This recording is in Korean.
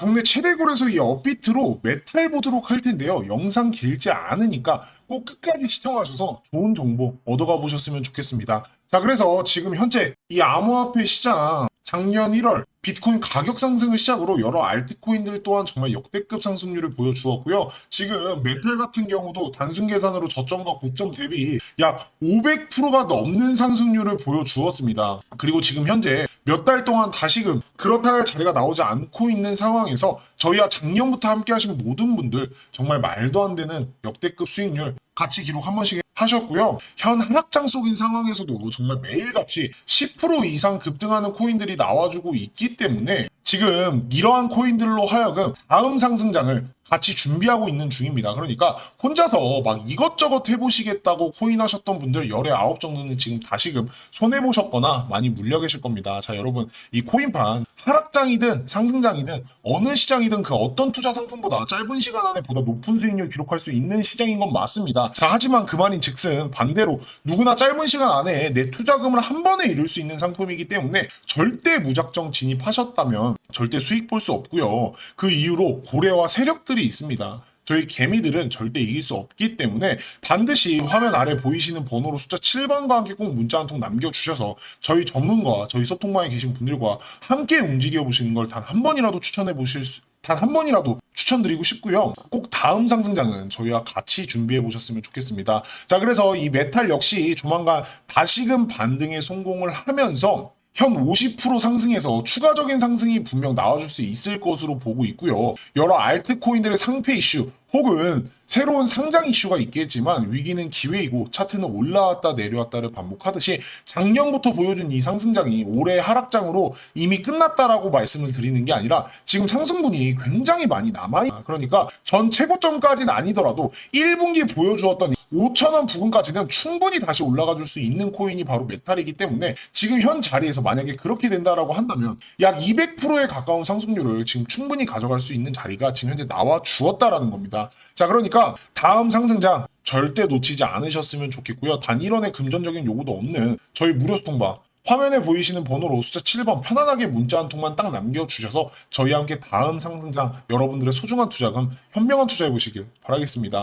국내 최대골에서 이 업비트로 메탈 보도록 할 텐데요. 영상 길지 않으니까 꼭 끝까지 시청하셔서 좋은 정보 얻어가 보셨으면 좋겠습니다. 자, 그래서 지금 현재 이 암호화폐 시장 작년 1월 비트코인 가격 상승을 시작으로 여러 알트코인들 또한 정말 역대급 상승률을 보여주었고요. 지금 메탈 같은 경우도 단순 계산으로 저점과 고점 대비 약 500%가 넘는 상승률을 보여주었습니다. 그리고 지금 현재 몇 달 동안 다시금 그렇다 할 자리가 나오지 않고 있는 상황에서 저희와 작년부터 함께 하신 모든 분들 정말 말도 안 되는 역대급 수익률 같이 기록 한 번씩 하셨고요. 현 하락장 속인 상황에서도 정말 매일같이 10% 이상 급등하는 코인들이 나와주고 있기 때문에 지금 이러한 코인들로 하여금 다음 상승장을 같이 준비하고 있는 중입니다. 그러니까 혼자서 막 이것저것 해보시겠다고 코인 하셨던 분들 열의 아홉 정도는 지금 다시금 손해보셨거나 많이 물려 계실 겁니다. 자, 여러분, 이 코인판 하락장이든 상승장이든 어느 시장이든 그 어떤 투자 상품보다 짧은 시간 안에 보다 높은 수익률 기록할 수 있는 시장인 건 맞습니다. 자, 하지만 그 말인 즉슨 반대로 누구나 짧은 시간 안에 내 투자금을 한 번에 이룰 수 있는 상품이기 때문에 절대 무작정 진입하셨다면 절대 수익 볼 수 없고요. 그 이후로 고래와 세력들이 있습니다. 저희 개미들은 절대 이길 수 없기 때문에 반드시 화면 아래 보이시는 번호로 숫자 7번과 함께 꼭 문자 한 통 남겨주셔서 저희 전문가, 저희 소통방에 계신 분들과 함께 움직여 보시는 걸 단 한 번이라도 추천해 보실 수, 단 한 번이라도 추천드리고 싶고요. 꼭 다음 상승장은 저희와 같이 준비해 보셨으면 좋겠습니다. 자, 그래서 이 메탈 역시 조만간 다시금 반등에 성공을 하면서 현 50% 상승해서 추가적인 상승이 분명 나와줄 수 있을 것으로 보고 있고요. 여러 알트코인들의 상패 이슈 혹은 새로운 상장 이슈가 있겠지만 위기는 기회이고 차트는 올라왔다 내려왔다를 반복하듯이 작년부터 보여준 이 상승장이 올해 하락장으로 이미 끝났다라고 말씀을 드리는 게 아니라 지금 상승분이 굉장히 많이 남아 있다. 그러니까 전 최고점까지는 아니더라도 1분기 보여주었던 5천원 부근까지는 충분히 다시 올라가 줄 수 있는 코인이 바로 메탈이기 때문에 지금 현 자리에서 만약에 그렇게 된다라고 한다면 약 200%에 가까운 상승률을 지금 충분히 가져갈 수 있는 자리가 지금 현재 나와 주었다라는 겁니다. 자, 그러니까 다음 상승장 절대 놓치지 않으셨으면 좋겠고요. 단 1원의 금전적인 요구도 없는 저희 무료 소통방 화면에 보이시는 번호로 숫자 7번 편안하게 문자 한 통만 딱 남겨주셔서 저희와 함께 다음 상승장 여러분들의 소중한 투자금 현명한 투자해 보시길 바라겠습니다.